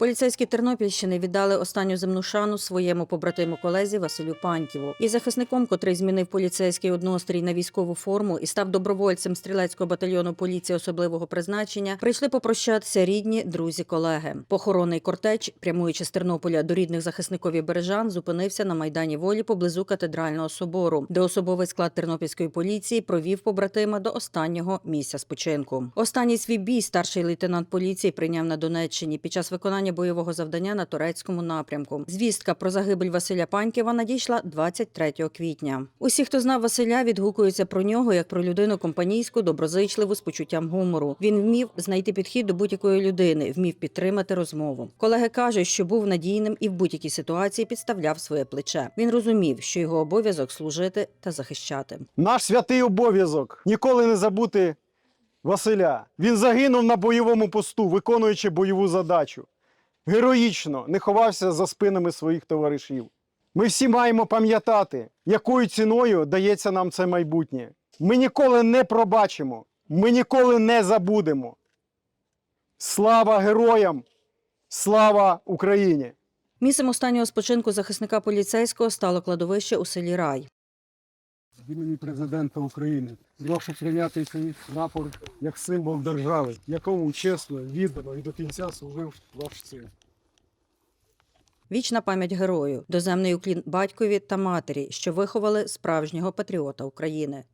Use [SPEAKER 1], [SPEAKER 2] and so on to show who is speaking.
[SPEAKER 1] Поліцейські Тернопільщини віддали останню земну шану своєму побратиму колезі Василю Паньківу. І захисником, котрий змінив поліцейський однострій на військову форму і став добровольцем стрілецького батальйону поліції особливого призначення, прийшли попрощатися рідні, друзі, колеги. Похоронний кортеч, прямуючи з Тернополя до рідних захисникові бережан, зупинився на майдані волі поблизу катедрального собору, де особовий склад тернопільської поліції провів побратима до останнього місця спочинку. Останній свій бій старший лейтенант поліції прийняв на Донеччині під час виконання бойового завдання на турецькому напрямку. Звістка про загибель Василя Панькєва надійшла 23 квітня. Усі, хто знав Василя, відгукуються про нього як про людину компанійську, доброзичливу з почуттям гумору. Він вмів знайти підхід до будь-якої людини, вмів підтримати розмову. Колеги кажуть, що був надійним і в будь-якій ситуації підставляв своє плече. Він розумів, що його обов'язок служити та захищати.
[SPEAKER 2] Наш святий обов'язок ніколи не забути Василя. Він загинув на бойовому посту, виконуючи бойову задачу. Героїчно не ховався за спинами своїх товаришів. Ми всі маємо пам'ятати, якою ціною дається нам це майбутнє. Ми ніколи не пробачимо, ми ніколи не забудемо. Слава героям! Слава Україні!
[SPEAKER 1] Місцем останнього спочинку захисника поліцейського стало кладовище у селі Рай.
[SPEAKER 3] Від імені президента України. Прошу прийняти цей прапор як символ держави, якому чесно, віддано і до кінця служив ваш син.
[SPEAKER 1] Вічна пам'ять герою, доземний уклін батькові та матері, що виховали справжнього патріота України.